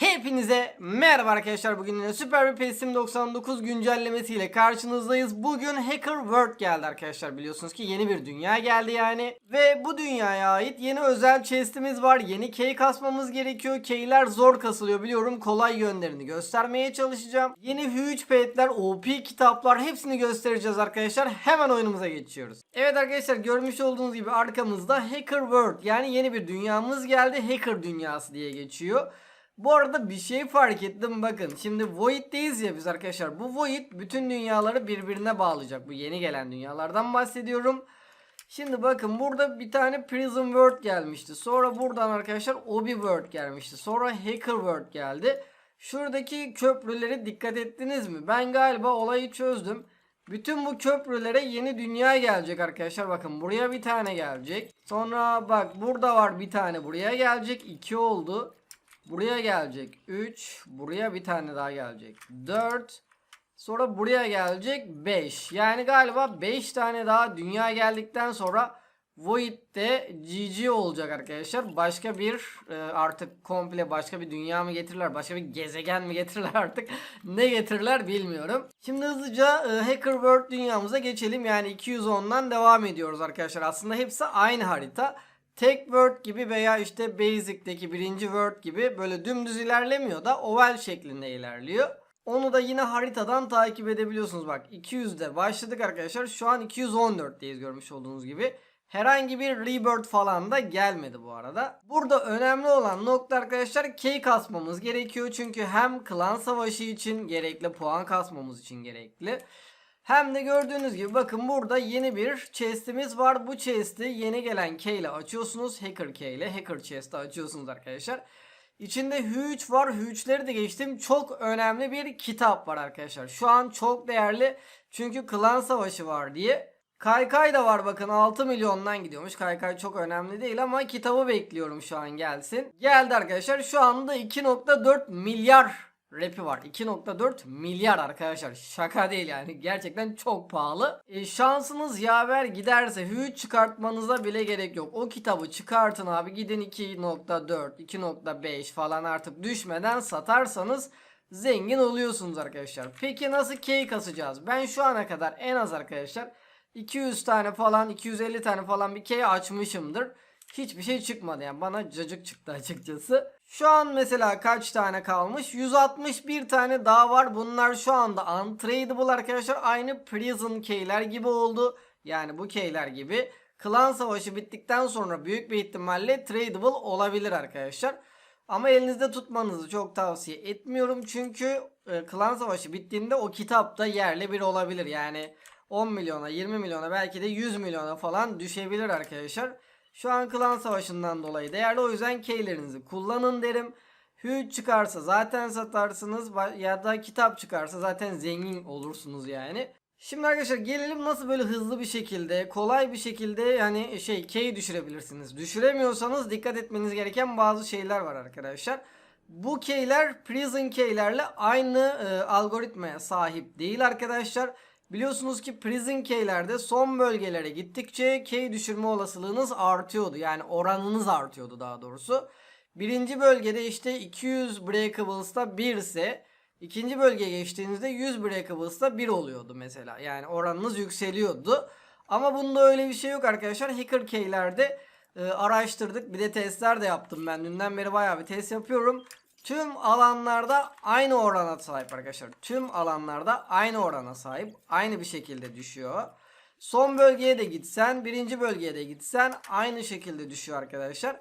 Hepinize merhaba arkadaşlar. Bugün yine Süper bir Pesim 99 güncellemesiyle karşınızdayız. Bugün Hacker World geldi arkadaşlar. Biliyorsunuz ki yeni bir dünya geldi yani. Ve bu dünyaya ait yeni özel chest'imiz var. Yeni key kasmamız gerekiyor. Keyler zor kasılıyor biliyorum. Kolay yönlerini göstermeye çalışacağım. Yeni huge petler, OP kitaplar hepsini göstereceğiz arkadaşlar. Hemen oyunumuza geçiyoruz. Evet arkadaşlar görmüş olduğunuz gibi arkamızda Hacker World yani yeni bir dünyamız geldi. Hacker dünyası diye geçiyor. Bu arada bir şey fark ettim bakın. Şimdi Void'deyiz ya biz arkadaşlar. Bu Void bütün dünyaları birbirine bağlayacak. Bu yeni gelen dünyalardan bahsediyorum. Şimdi bakın burada bir tane Prison World gelmişti. Sonra buradan arkadaşlar Obi World gelmişti. Sonra Hacker World geldi. Şuradaki köprüleri dikkat ettiniz mi? Ben galiba olayı çözdüm. Bütün bu köprülere yeni dünya gelecek arkadaşlar. Bakın buraya bir tane gelecek. Sonra bak burada var bir tane buraya gelecek. 2 oldu. Buraya gelecek 3. Buraya bir tane daha gelecek 4. Sonra buraya gelecek 5. Yani galiba 5 tane daha dünya geldikten sonra Void'de GG olacak arkadaşlar. Başka bir e, artık komple başka bir dünya mı getirirler? Başka bir gezegen mi getirirler artık? ne getirirler bilmiyorum. Şimdi hızlıca e, Hacker World dünyamıza geçelim. Yani 210'dan devam ediyoruz arkadaşlar. Aslında hepsi aynı harita. Tek Word gibi veya işte Basic'teki birinci Word gibi böyle dümdüz ilerlemiyor da oval şeklinde ilerliyor. Onu da yine haritadan takip edebiliyorsunuz. Bak 200'de başladık arkadaşlar. Şu an 214'teyiz görmüş olduğunuz gibi. Herhangi bir rebirth falan da gelmedi bu arada. Burada önemli olan nokta arkadaşlar key kasmamız gerekiyor. Çünkü hem klan savaşı için gerekli, puan kasmamız için gerekli. Hem de gördüğünüz gibi bakın burada yeni bir chest'imiz var. Bu chest'i yeni gelen key ile açıyorsunuz. Hacker key ile hacker chest'i açıyorsunuz arkadaşlar. İçinde huge var. Huge'leri de geçtim. Çok önemli bir kitap var arkadaşlar. Şu an çok değerli. Çünkü klan savaşı var diye. Kaykay da var bakın 6 milyondan gidiyormuş. Kaykay çok önemli değil ama kitabı bekliyorum şu an gelsin. Geldi arkadaşlar. Şu anda 2.4 milyar Rap'i var. 2.4 milyar arkadaşlar. Şaka değil yani. Gerçekten çok pahalı. E, şansınız yaver giderse huge çıkartmanıza bile gerek yok. O kitabı çıkartın abi. Gidin 2.4, 2.5 falan artık düşmeden satarsanız zengin oluyorsunuz arkadaşlar. Peki nasıl key kasacağız? Ben şu ana kadar en az arkadaşlar 200 tane falan 250 tane falan bir key açmışımdır. Hiçbir şey çıkmadı yani bana cacık çıktı açıkçası. Şu an mesela kaç tane kalmış? 161 tane daha var. Bunlar şu anda untradable arkadaşlar. Aynı prison keyler gibi oldu. Yani bu keyler gibi. Klan savaşı bittikten sonra büyük bir ihtimalle tradable olabilir arkadaşlar. Ama elinizde tutmanızı çok tavsiye etmiyorum. Çünkü e, klan savaşı bittiğinde o kitapta yerli bir olabilir. Yani 10 milyona 20 milyona belki de 100 milyona falan düşebilir arkadaşlar. Şu an klan savaşından dolayı değerli. O yüzden keylerinizi kullanın derim. Huge çıkarsa zaten satarsınız ya da kitap çıkarsa zaten zengin olursunuz yani. Şimdi arkadaşlar gelelim nasıl böyle hızlı bir şekilde, kolay bir şekilde yani şey key düşürebilirsiniz. Düşüremiyorsanız dikkat etmeniz gereken bazı şeyler var arkadaşlar. Bu keyler prison keylerle aynı e, algoritmaya sahip değil arkadaşlar. Biliyorsunuz ki prison keylerde son bölgelere gittikçe key düşürme olasılığınız artıyordu. Yani oranınız artıyordu daha doğrusu. Birinci bölgede işte 200 breakables'ta 1 ise ikinci bölgeye geçtiğinizde 100 breakables'ta 1 oluyordu mesela. Yani oranınız yükseliyordu. Ama bunda öyle bir şey yok arkadaşlar. Hacker keylerde e, araştırdık. Bir de testler de yaptım ben. Dünden beri bayağı bir test yapıyorum. Tüm alanlarda aynı orana sahip arkadaşlar. Tüm alanlarda aynı orana sahip. Aynı bir şekilde düşüyor. Son bölgeye de gitsen, birinci bölgeye de gitsen aynı şekilde düşüyor arkadaşlar.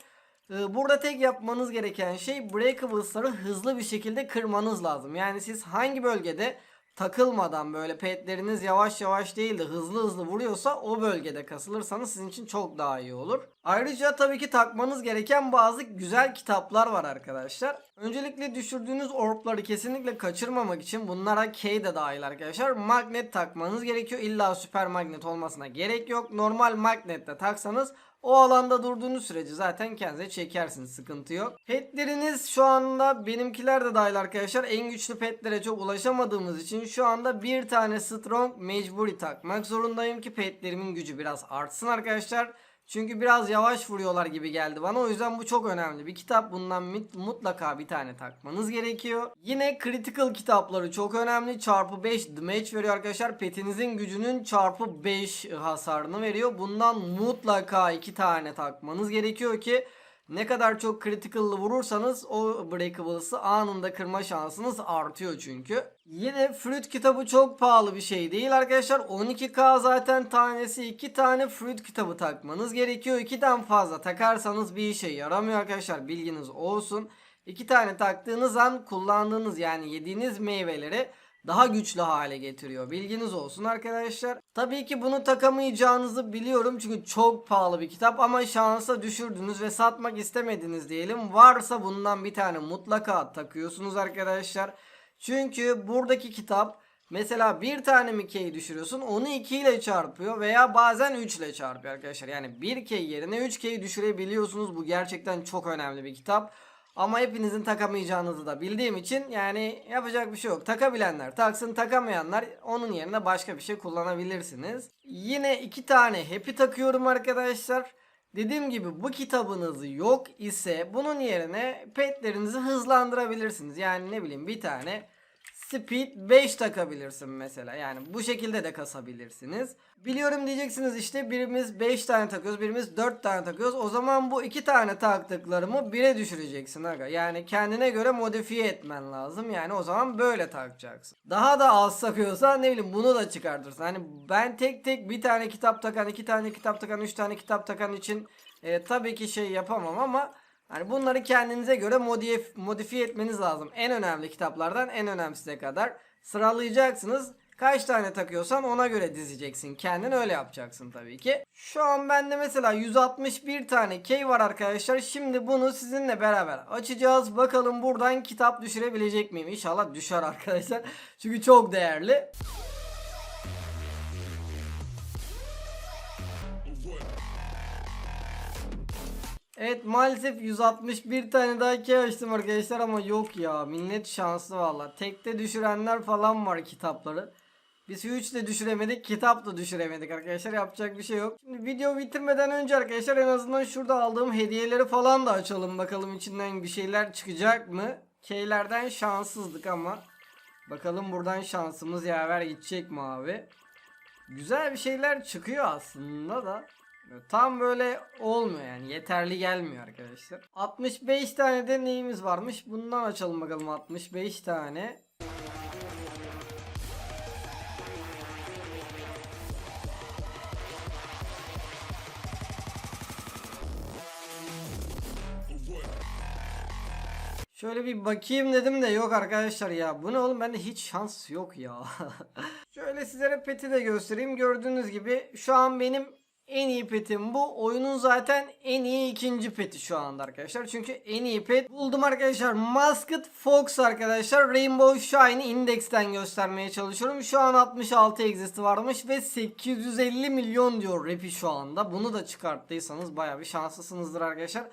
Ee, burada tek yapmanız gereken şey breakables'ları hızlı bir şekilde kırmanız lazım. Yani siz hangi bölgede takılmadan böyle petleriniz yavaş yavaş değil de hızlı hızlı vuruyorsa o bölgede kasılırsanız sizin için çok daha iyi olur. Ayrıca tabii ki takmanız gereken bazı güzel kitaplar var arkadaşlar. Öncelikle düşürdüğünüz orbları kesinlikle kaçırmamak için bunlara K de dahil arkadaşlar. Magnet takmanız gerekiyor. İlla süper magnet olmasına gerek yok. Normal magnetle taksanız o alanda durduğunuz sürece zaten kendinize çekersiniz sıkıntı yok. Petleriniz şu anda benimkiler de dahil arkadaşlar en güçlü petlere çok ulaşamadığımız için şu anda bir tane strong mecburi takmak zorundayım ki petlerimin gücü biraz artsın arkadaşlar. Çünkü biraz yavaş vuruyorlar gibi geldi bana. O yüzden bu çok önemli bir kitap. Bundan mutlaka bir tane takmanız gerekiyor. Yine critical kitapları çok önemli. Çarpı 5 damage veriyor arkadaşlar. Petinizin gücünün çarpı 5 hasarını veriyor. Bundan mutlaka iki tane takmanız gerekiyor ki ne kadar çok critical'lı vurursanız o breakables'ı anında kırma şansınız artıyor çünkü. Yine Fruit kitabı çok pahalı bir şey değil arkadaşlar. 12k zaten tanesi 2 tane Fruit kitabı takmanız gerekiyor. 2'den fazla takarsanız bir işe yaramıyor arkadaşlar bilginiz olsun. 2 tane taktığınız an kullandığınız yani yediğiniz meyveleri daha güçlü hale getiriyor. Bilginiz olsun arkadaşlar. Tabii ki bunu takamayacağınızı biliyorum çünkü çok pahalı bir kitap ama şansa düşürdünüz ve satmak istemediniz diyelim. Varsa bundan bir tane mutlaka takıyorsunuz arkadaşlar. Çünkü buradaki kitap mesela bir tane Mickey'i düşürüyorsun onu 2 ile çarpıyor veya bazen 3 ile çarpıyor arkadaşlar. Yani 1K yerine 3K'yi düşürebiliyorsunuz. Bu gerçekten çok önemli bir kitap. Ama hepinizin takamayacağınızı da bildiğim için yani yapacak bir şey yok. Takabilenler taksın takamayanlar onun yerine başka bir şey kullanabilirsiniz. Yine iki tane happy takıyorum arkadaşlar. Dediğim gibi bu kitabınız yok ise bunun yerine petlerinizi hızlandırabilirsiniz. Yani ne bileyim bir tane Speed 5 takabilirsin mesela. Yani bu şekilde de kasabilirsiniz. Biliyorum diyeceksiniz işte birimiz 5 tane takıyoruz, birimiz 4 tane takıyoruz. O zaman bu 2 tane taktıklarımı 1'e düşüreceksin aga. Yani kendine göre modifiye etmen lazım. Yani o zaman böyle takacaksın. Daha da az takıyorsan ne bileyim bunu da çıkartırsın. Hani ben tek tek bir tane kitap takan, iki tane kitap takan, üç tane kitap takan için e, tabii ki şey yapamam ama Hani bunları kendinize göre modifiye, modifiye etmeniz lazım. En önemli kitaplardan en önemlisine kadar sıralayacaksınız. Kaç tane takıyorsan ona göre dizeceksin. Kendin öyle yapacaksın tabii ki. Şu an bende mesela 161 tane key var arkadaşlar. Şimdi bunu sizinle beraber açacağız. Bakalım buradan kitap düşürebilecek miyim? İnşallah düşer arkadaşlar. Çünkü çok değerli. Evet maalesef 161 tane daha key açtım arkadaşlar ama yok ya millet şanslı valla. Tekte düşürenler falan var kitapları. Biz hiç de düşüremedik kitap da düşüremedik arkadaşlar yapacak bir şey yok. Şimdi video bitirmeden önce arkadaşlar en azından şurada aldığım hediyeleri falan da açalım bakalım içinden bir şeyler çıkacak mı? Keylerden şanssızdık ama. Bakalım buradan şansımız yaver gidecek mi abi? Güzel bir şeyler çıkıyor aslında da. Tam böyle olmuyor yani yeterli gelmiyor arkadaşlar. 65 tane de neyimiz varmış? Bundan açalım bakalım 65 tane. Şöyle bir bakayım dedim de yok arkadaşlar ya. Bu ne oğlum bende hiç şans yok ya. Şöyle sizlere peti de göstereyim. Gördüğünüz gibi şu an benim en iyi petim bu. Oyunun zaten en iyi ikinci peti şu anda arkadaşlar. Çünkü en iyi pet buldum arkadaşlar. Masked Fox arkadaşlar. Rainbow Shine Index'ten göstermeye çalışıyorum. Şu an 66 existi varmış ve 850 milyon diyor Repi şu anda. Bunu da çıkarttıysanız baya bir şanslısınızdır arkadaşlar.